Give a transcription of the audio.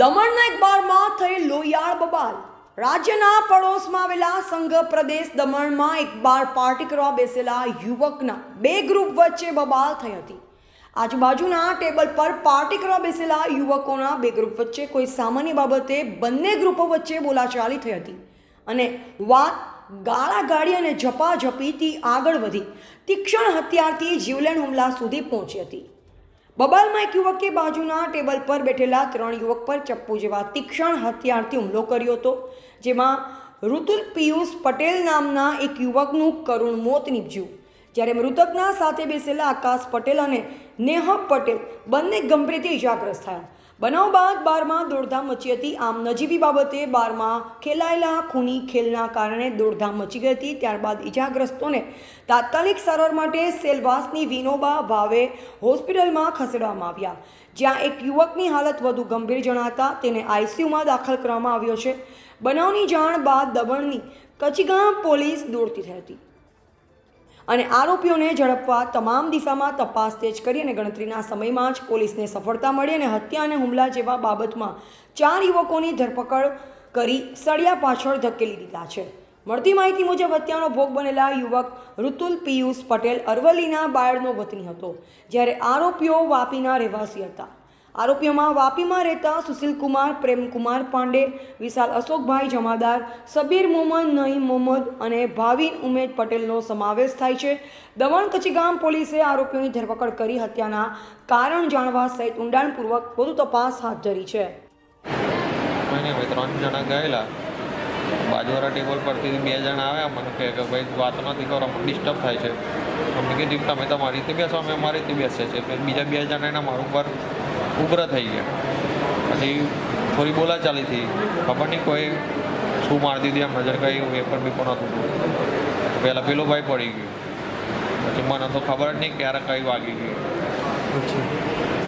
દમણના એક બારમાં થઈ લોહિયાળ બબાલ રાજ્યના પડોશમાં આવેલા સંઘ પ્રદેશ દમણમાં એક બાર પાર્ટી કરવા બેસેલા યુવકના બે ગ્રુપ વચ્ચે બબાલ થઈ હતી. આજુબાજુના ટેબલ પર પાર્ટી કરવા બેસેલા યુવકોના બે ગ્રુપ વચ્ચે કોઈ સામાન્ય બાબતે બંને ગ્રુપો વચ્ચે બોલાચાલી થઈ હતી અને વાત ગાળાગાળી અને ઝપાઝપીથી આગળ વધી. તીક્ષ્ણ હથિયારથી જીવલેણ હુમલા સુધી પહોંચી હતી. બબાલમાં એક યુવકે બાજુના ટેબલ પર બેઠેલા ત્રણ યુવક પર ચપ્પુ જેવા તીક્ષણ હથિયારથી હુમલો કર્યો હતો, જેમાં ઋતુલ પિયુષ પટેલ નામના એક યુવકનું કરુણ મોત નીપજ્યું. જ્યારે મૃતકના સાથે બેસેલા આકાશ પટેલ અને નેહ પટેલ બંને ગંભીર રીતે ઇજાગ્રસ્ત થયા. બનાવ બાદ બારમાં દોડધામ મચી હતી. આમ નજીવી બાબતે બારમાં ખેલાયેલા ખૂની ખેલના કારણે દોડધામ મચી ગઈ હતી. ત્યારબાદ ઇજાગ્રસ્તોને તાત્કાલિક સારવાર માટે સેલવાસની વિનોબા ભાવે હોસ્પિટલમાં ખસેડવામાં આવ્યા. જ્યાં એક યુવકની હાલત વધુ ગંભીર જણાતા તેને આઈસીયુમાં દાખલ કરવામાં આવ્યો છે. બનાવની જાણ બાદ દમણની કચીગામ પોલીસ દોડતી થઈ હતી. અને આરોપીઓને ઝડપવા તમામ દિશામાં તપાસ તેજ કરી અને ગણતરીના સમયમાં જ પોલીસને સફળતા મળી અને હત્યા અને હુમલા જેવા બાબતમાં ચાર યુવકોની ધરપકડ કરી સળિયા પાછળ ધકેલી દીધા છે. મળતી માહિતી મુજબ હત્યાનો ભોગ બનેલા યુવક ઋતુલ પિયુષ પટેલ અરવલ્લીના બાયડનો વતની હતો, જ્યારે આરોપીઓ વાપીના રહેવાસી હતા. આરોપીઓમાં વાપીમાં રહેતા સુશીલકુમાર, પ્રેમકુમાર પાંડે, વિશાલ અશોકભાઈ જમાદાર, સબીર મોહમ્મદ નહીમ મોહમ્મદ અને ભાવિન ઉમેદ પટેલનો સમાવેશ થાય છે. દમણ કચીગામ પોલીસે આરોપીઓની ધરપકડ કરી હત્યાના કારણ જાણવા સહિત ઊંડાણપૂર્વક વધુ તપાસ હાથ ધરી છે. મને ત્રણ જણા ગયેલા. બાજુવાળા ટેબલ પરથી બે જણા આવ્યા. મને કહે કે ભાઈ, વાત નથી કરો, અમને ડિસ્ટર્બ થાય છે. અમને કીધું, તમે તમારી રીતે બેસો, અમે અમારી રીતે બેસે છે બીજા બે જણા એના મારું ઉપર ઉગ્ર થઈ ગયા. પછી થોડી બોલાચાલી થઈ ખબર નહીં કોઈ શું મારી દીધી એમ નજર કઈ વેપર બીપર નહોતું પહેલાં પેલો ભાઈ પડી ગયો. પછી મને તો ખબર જ નહીં ક્યારે કઈ વાગી ગયું.